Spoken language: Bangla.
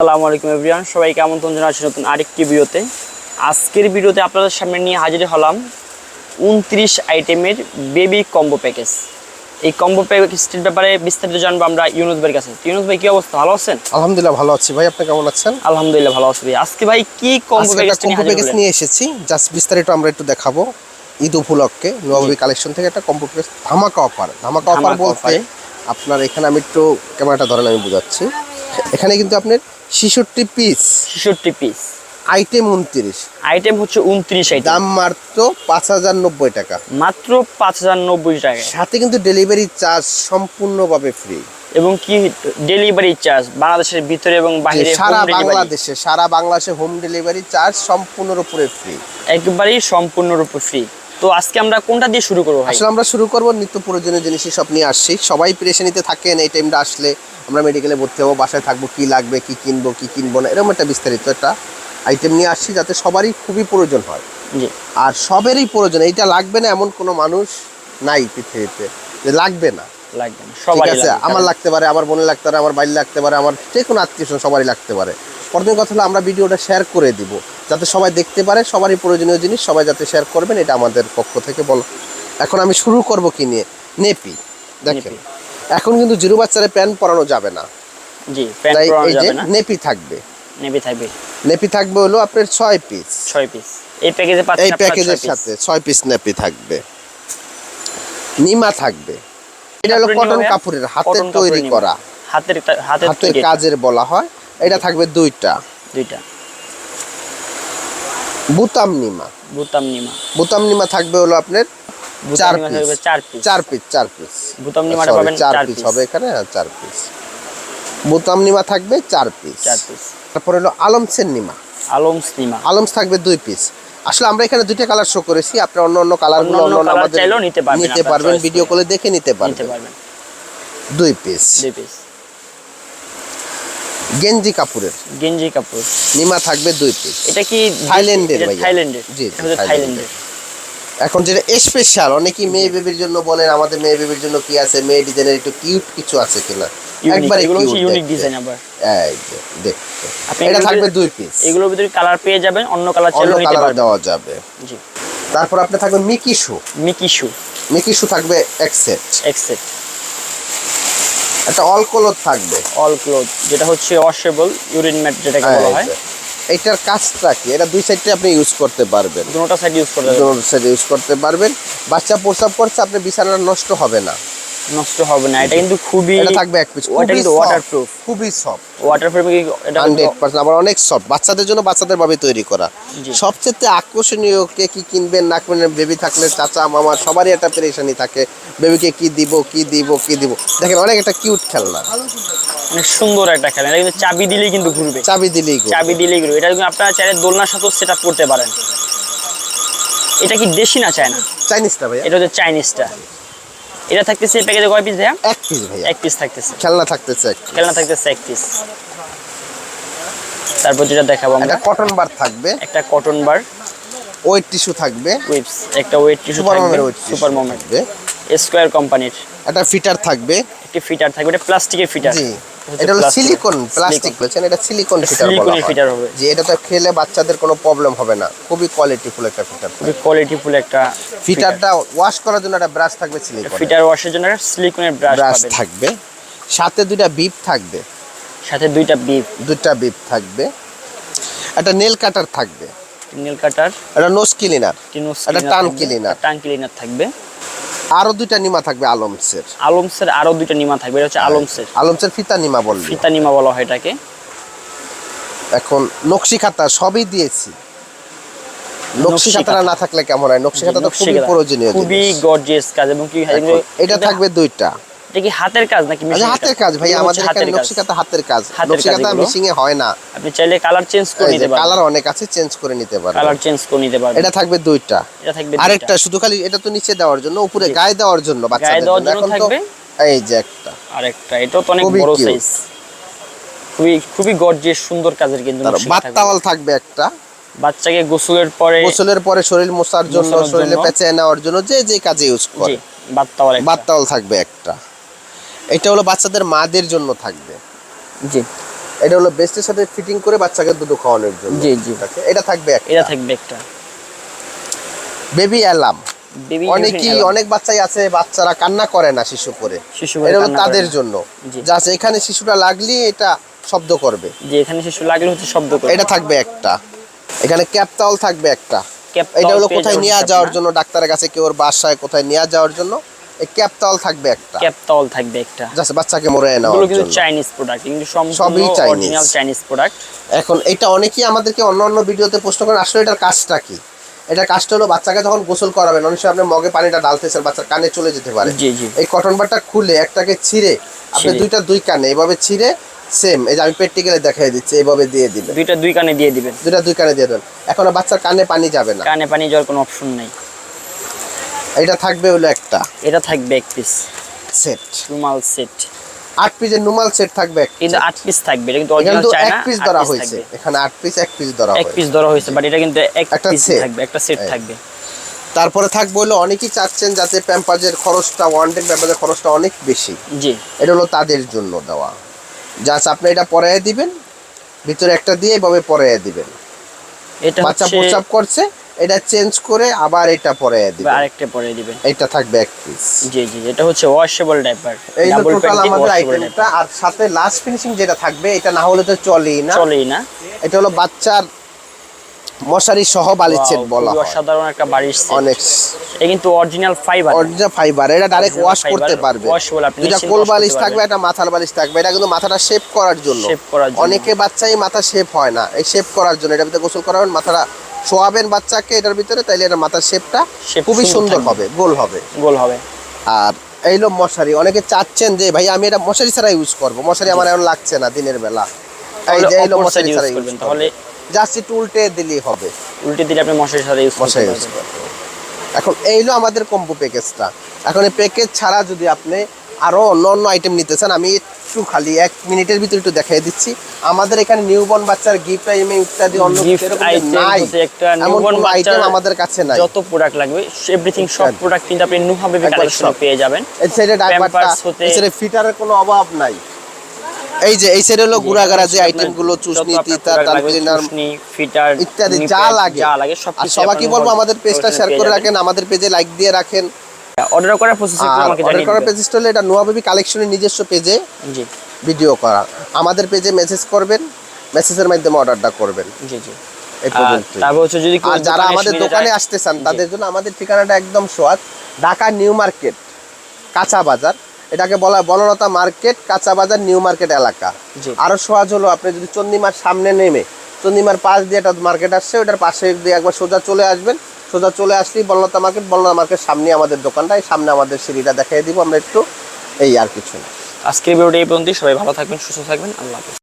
আসসালামু আলাইকুম এভরিওয়ান সবাইকে আমন্ত্রণ জানাচ্ছি নতুন আরেকটি ভিডিওতে। আজকের ভিডিওতে আপনাদের সামনে নিয়ে হাজির হলাম উনত্রিশ আইটেমের বেবি কম্বো প্যাকেজ। এই কম্বো প্যাকেজটির ব্যাপারে বিস্তারিত জানব আমরা ইউনুস ভাইয়ের কাছে। ইউনুস ভাই কি অবস্থা? ভালো আছেন? আলহামদুলিল্লাহ ভালো আছি ভাই আপনি কেমন আছেন? আলহামদুলিল্লাহ ভালো আছি ভাই। আজকে ভাই কি কম্বো প্যাকেজ নিয়ে এসেছি। জাস্ট বিস্তারিত আমরা একটু দেখাবো। ঈদ উপলক্ষে নবাবী কালেকশন থেকে একটা কম্বো প্যাকেজ ধামাকা অফার। ধামাকা অফার বলতে আপনার এখানে আমি একটু ক্যামেরাটা ধরেন আমি বোঝাচ্ছি। এখানে কিন্তু আপনার ছেষট্টি পিস ছেষট্টি পিস আইটেম উনত্রিশ। আইটেম হচ্ছে উনত্রিশ দাম মাত্র পাঁচ হাজার নব্বই টাকা। মাত্র পাঁচ হাজার নব্বই টাকা। সাথে কিন্তু ডেলিভারি চার্জ সম্পূর্ণভাবে ফ্রি এবং কি ডেলিভারি চার্জ বাংলাদেশের ভিতরে এবং বাইরে সারা বাংলাদেশে সারা বাংলাদেশে হোম ডেলিভারি চার্জ সম্পূর্ণর উপরে ফ্রি একেবারেই সম্পূর্ণরূপে ফ্রি তো আজকে আমরা কোনটা দিয়ে শুরু করব আসলে আমরা শুরু করব নিত্য প্রয়োজনীয় জিনিসই সব নিয়ে আসছি। সবাই পেরেশানিতে থাকেন এই টাইমটা আসলে আমরা মেডিকেলে ভর্তি হব বাসায় থাকব কি লাগবে কি কিনবো কি কিনবো না এরকম একটা বিস্তারিত একটা আইটেম নিয়ে আসছি যাতে সবারই খুবই প্রয়োজন হয়। আর সবেরই প্রয়োজন এইটা লাগবে না এমন কোনো মানুষ নাই পৃথিবীতে যে লাগবে না। লাগবে না ঠিক আছে আমার লাগতে পারে আমার বোনের লাগতে পারে আমার বাইরে লাগতে পারে আমার যে কোনো আত্মীয় সবারই লাগতে পারে। প্রথম কথা হলো আমরা ভিডিওটা শেয়ার করে দিব। যাতে সবাই দেখতে পারে সবারই প্রয়োজনীয় জিনিস সবাই যাতে শেয়ার করবেন এটা আমাদের পক্ষ থেকে বলো। এখন আমি শুরু করব কি নিয়ে? নেপি। দেখেন এখন কিন্তু জিরো বাচ্চারে প্যান্ট পরানো যাবে না। জি প্যান্ট পরানো এই যে যাবে না। নেপি থাকবে। নেবে থাকবে। নেপি থাকবে হলো আপনার ছয় পিস ছয় পিস এই প্যাকেজে পাচ্ছেন এই প্যাকেজের সাথে ছয় পিস নেপি থাকবে। নিমা থাকবে। এটা হলো কটন কাপড়ের হাতের তৈরি করা। হাতের হাতের কাজের বলা হয়। এটা থাকবে দুইটা। দুইটা। বুতাম নিমা। বুতাম নিমা। বুতাম নিমা থাকবে হলো আপনার চার পিস চার পিস চার পিস বুতাম নিমাটা পাবেন চার পিস হবে এখানে চার পিস বুতাম নিমা থাকবে চার পিস চার পিস তারপর হলো আলমসের নিমা। আলমস নিমা। আলমস থাকবে দুই পিস আসলে আমরা এখানে দুইটা কালার শো করেছি আপনি অন্য অন্য কালারগুলো অন্য অন্য আমাদের নিতে পারবেন ভিডিও কলে দেখে নিতে পারবেন। দুই পিস দুই পিস গেঞ্জি কাপড়ের গেঞ্জি কাপড় নিমা থাকবে দুই পিস এটা কি থাইল্যান্ডের ভাইয়া। থাইল্যান্ডের? জি, থাইল্যান্ডের। এখন যেটা স্পেশাল অনেকেই মেয়ে বেবির জন্য বলেন আমাদের মেয়ে বেবির জন্য কি আছে মেয়ে ডিজাইনের একটু কিউট কিছু আছে কিনা। একবারে এগুলো ইউনিক ডিজাইন আবার। এই দেখতে আপনি এটা থাকবে দুই পিস এগুলোর ভিতরে কালার পেয়ে যাবেন অন্য কালার চাইলেও নিতে কালার পারবেন। দেওয়া যাবে। জি। তারপর আপনি থাকবে Mickey shoe Mickey shoe Mickey shoe থাকবে এক সেট এক্সেট একটা অল ক্লোথ থাকবে। অল ক্লোথ যেটা হচ্ছে ওয়াশেবল ইউরিন ম্যাট যেটাকে বলা হয়। এটার কাজটা কি? এটা দুই সাইডে আপনি ইউজ করতে পারবেন। দুটো সাইড ইউজ করতে দুটো সাইড ইউজ করতে পারবেন। বাচ্চা প্রসাব করছে আপনি বিছানাটা নষ্ট হবে না। নষ্ট হবে না। এটা কিন্তু খুবই এটা থাকবে এক পিস ওটা কিন্তু ওয়াটারপ্রুফ খুবই সফট ওয়াটার প্রুফ এটা হান্ড্রেড পার্সেন্ট আবার অনেক সফট বাচ্চাদের জন্য বাচ্চাদের ভাবে তৈরি করা। সবচেয়ে আকর্ষণীয় কে কি কিনবেন না কিনবেন বেবি থাকলে চাচা মামা সবারই একটা পেরেশানি থাকে। বেবিকে কি দিব কি দিব কি দিব। দেখেন অনেক একটা কিউট খেলনা। অনেক সুন্দর একটা খেলা এটা কিন্তু চাবি দিলেই কিন্তু ঘুরবে। চাবি দিলেই। চাবি দিলেই ঘুরবে। এটা কিন্তু আপনারা চাইলে দোলনার সাথেও সেট আপ করতে পারেন। এটা কি দেশি না চায়না? চাইনিজটা ভাইয়া। এটা হচ্ছে চাইনিজটা। এটা থাকতেছে প্যাকেজে কয় পিস ভাইয়া? এক পিস ভাইয়া। এক পিস থাকতেছে। খেলনা থাকতেছে এক খেলনা থাকতেছে এক পিস তারপর যেটা দেখাবো আমরা। একটা কটন বার থাকবে। একটা কটন বার ওয়েট টিস্যু থাকবে। উইপস একটা ওয়েট টিস্যু সুপার থাকবে। সুপার মোমেন্ট থাকবে। স্কয়ার কোম্পানির একটা ফিটার থাকবে। একটি ফিটার থাকবে এটা প্লাস্টিকের ফিটার। জি। এটা হলো সিলিকন প্লাস্টিক বলছেন এটা সিলিকন ফিটার বলা হয়। ফিটার হবে। যে এটা তো খেলে বাচ্চাদের কোনো প্রবলেম হবে না। খুবই কোয়ালিটিফুল একটা ফিটার খুবই কোয়ালিটিফুল একটা ফিটারটা ওয়াশ করার জন্য একটা ব্রাশ থাকবে সিলিকন ফিটার ওয়াশের জন্য একটা সিলিকনের ব্রাশ থাকবে। সাথে দুইটা বিপ থাকবে। সাথে দুইটা বিপ দুইটা বিপ থাকবে। একটা নেল কাটার থাকবে। নীল কাটার একটা নোজ ক্লিনার একটা টান ক্লিনার টান ক্লিনার থাকবে। আরও দুইটা নিমা থাকবে আলমসের আলমসের আরও দুইটা নিমা থাকবে এটা হচ্ছে আলমসের আলমসের ফিতা নিমা বলে ফিতা নিমা বলা হয় এটাকে। এখন নকশি খাতা সবই দিয়েছি। নকশি খাতা। না থাকলে কেমন হয়? নকশি খাতা তো খুবই প্রয়োজনীয় খুবই গর্জিয়াস কাজ এবং কি এটা থাকবে দুইটা। এটা কি হাতের কাজ নাকি হাতের কাজ ভাই আমাদের এখানে হাতের কাজ। নকশি খাতা হাতের কাজ। হাতের নকশি কাজ খাতা এগুলো। মেশিং এ হয় না। আপনি চাইলে কালার চেঞ্জ করে নিতে পারবেন। কালার অনেক আছে চেঞ্জ করে নিতে পারবেন। কালার চেঞ্জ করে নিতে পারবেন। এটা থাকবে দুইটা। এটা থাকবে আরেকটা শুধু খালি এটা তো নিচে দেওয়ার জন্য উপরে গায়ে দেওয়ার জন্য বাচ্চাদের জন্য। এখন তো এই যে একটা। আরেকটা এটাও তো অনেক বড় সাইজ খুবই খুবই গর্জিয়াস সুন্দর কাজের কিন্তু। বাত্তাওয়াল থাকবে। একটা। বাচ্চাকে গোসলের পরে গোসলের পরে শরীর মোছার জন্য শরীরে। পেঁচে নেওয়ার জন্য যে যে কাজে ইউজ করে। বাত্তাওয়াল। বাত্তাওয়াল থাকবে একটা। এটা হলো বাচ্চাদের মাদের জন্য থাকবে। জি। এটা হলো বেস্টের সাথে ফিটিং করে বাচ্চাকে দুধ খাওয়ানোর জন্য। জি, জি। এটা থাকবে একটা। এটা থাকবে একটা। বেবি অ্যালাম বেবি অনেকই অনেক বাচ্চাই আছে বাচ্চারা কান্না করে না শিশু করে। শিশু এটা হলো তাদের জন্য। জাস্ট এখানে শিশুটা লাগলি এটা শব্দ করবে। যে এখানে শিশু লাগলে হচ্ছে শব্দ করে এটা থাকবে একটা। এখানে ক্যাপটাউল থাকবে একটা। এটা হলো কোথায় নিয়ে যাওয়ার জন্য? ডাক্তারের কাছে কেউ ওর বাসায় কোথায় নিয়ে যাওয়ার জন্য? থাকবে একটা। ক্যাপটল থাকবে একটা। জাস্ট বাচ্চাকে মরে এগুলো কিন্তু চাইনিজ প্রোডাক্ট কিন্তু সবই অরিজিনাল চাইনিজ প্রোডাক্ট এখন এটা অনেকেই আমাদেরকে অন্য অন্য ভিডিওতে প্রশ্ন করেন আসলে এটার কাজটা কি? এটার কাজটা হলো বাচ্চাকে যখন গোসল করাবেন অনেক সময় আপনি মগে পানিটা ডালতেছেন বাচ্চার কানে চলে যেতে পারে। জি জি। এই কটন বারটা খুলে একটাকে ছিঁড়ে আপনি দুইটা দুই কানে এইভাবে ছিঁড়ে সেম এই যে আমি প্র্যাকটিক্যালে দেখাই দিচ্ছি এইভাবে দিয়ে দিবেন। দুইটা দুই কানে দিয়ে দিবেন। দুইটা দুই কানে দিয়ে দেবেন। এখন বাচ্চার কানে পানি যাবে না। কানে পানি যাওয়ার কোনো অপশন নাই। এটা থাকবে হলো একটা। এটা থাকবে এক পিস সেট রুমাল সেট আট পিসের নুমাল সেট থাকবে কিন্তু আট পিস থাকবে এটা কিন্তু অরিজিনাল তো চায়না এক পিস ধরা হয়েছে। এখানে আট পিস এক পিস ধরা এক পিস ধরা হয়েছে বাট এটা কিন্তু এক পিস থাকবে একটা সেট থাকবে। তারপরে থাকবে হলো অনেকেই চাচ্ছেন যাতে প্যাম্পাজের খরচটা ওয়ান ডে প্যাম্পাজের খরচটা অনেক বেশি। জি। এটা হলো তাদের জন্য দেওয়া। জাস্ট আপনি এটা পরাইয়া দিবেন ভিতরে একটা দিয়ে এভাবে পরাইয়া দিবেন। এটা বাচ্চা প্রস্রাব করছে এটা চেঞ্জ করে আবার এটা বা দিবেন আরেকটা পরে দিবেন এটা থাকবে এক পিস জি জি এটা হচ্ছে ওয়াশেবল ডাইপার এই তো টোটাল আমাদের আইটেমটা আর সাথে লাস্ট ফিনিশিং যেটা থাকবে এটা না হলে তো চলেই না। চলেই না। এটা হলো বাচ্চার মশারি সহ বালির সেট বলা হয়। অসাধারণ একটা বাড়ির set। অনেক এটা কিন্তু অরিজিনাল ফাইবার অরিজিনাল ফাইবার এটা ডাইরেক্ট ওয়াশ করতে পারবে। washable, আপনি দুটা নিশ্চিন্তে কোল বালিশ থাকবে একটা মাথার বালিশ থাকবে এটা কিন্তু মাথাটা শেপ করার জন্য। Shape করার জন্য। অনেকে বাচ্চাই মাথা শেপ হয় না। এই শেপ করার জন্য এটা ভিতরে গোসল করাবেন মাথাটা শোয়াবেন বাচ্চাকে এটার ভিতরে তাইলে এটা মাথার শেপটা খুবই সুন্দর হবে গোল হবে। গোল হবে। আর এইলো মশারি অনেকে চাচ্ছেন যে ভাই আমি এটা মশারি ছাড়া ইউজ করব। মশারি আমার এখন লাগছে না দিনের বেলা। এই যে এইলো মশারি ছাড়া ইউজ তাহলে জাস্ট একটু উল্টে দিলেই হবে। উল্টে দিলে আপনি মশারির সাথে ইউজ করতে মশারি ইউজ এখন এইলো আমাদের কম্বো প্যাকেজটা এখন এই প্যাকেজ ছাড়া যদি আপনি আরও অন্য অন্য আইটেম নিতে চান আমি একটু খালি এক মিনিটের ভিতরে একটু দেখিয়ে দিচ্ছি। আমাদের এখানে নিউবর্ন বাচ্চার গিফট আইটেম ইত্যাদি অন্য নাই। একটা এমন আইটেম আমাদের কাছে নাই। যত প্রোডাক্ট লাগবে এভরিথিং সব প্রোডাক্ট কিন্তু আপনি নুহা বেবি কালেকশনে। পেয়ে যাবেন। এই সাইডে Pampers এই সাইডে ফিটারের কোনো অভাব নাই। এই যে এই সাইডে হলো গুড়াগাড়া যে আইটেমগুলো চুষনি তিতার তার ক্লিনার ফিটার ইত্যাদি যা লাগে। যা লাগে সব আর সবাইকে বলব আমাদের পেজটা শেয়ার করে রাখেন আমাদের পেজে লাইক দিয়ে রাখেন। অর্ডার করার আমাকে অর্ডার করার হলো এটা নোয়া বেবি কালেকশনের নিজস্ব পেজে জি। ভিডিও করা। আমাদের পেজে মেসেজ করবেন মেসেজের মাধ্যমে অর্ডারটা করবেন। জি জি। এই আর পর্যন্তই। তারপর হচ্ছে যদি আর যারা আমাদের দোকানে আসতে চান তাদের জন্য আমাদের ঠিকানাটা একদম সোয়াদ। ঢাকা নিউ মার্কেট কাঁচা বাজার। এটাকে বলা হয় বনলতা মার্কেট কাঁচা বাজার নিউ মার্কেট এলাকা। আরও সহজ হলো আপনি যদি চন্দিমার সামনে নেমে চন্দিমার পাশ দিয়ে একটা মার্কেট আসছে ওটার পাশে দিয়ে একবার সোজা চলে আসবেন। সোজা চলে আসলেই বল্লতা মার্কেট বল্লতা মার্কেট সামনে আমাদের দোকানটা সামনে আমাদের সিঁড়িটা দেখাই দিব আমরা একটু, এই আর কিছু না। আজকের ভিডিও এই পর্যন্তই, সবাই ভালো থাকবেন, সুস্থ থাকবেন, আল্লাহ হাফেজ।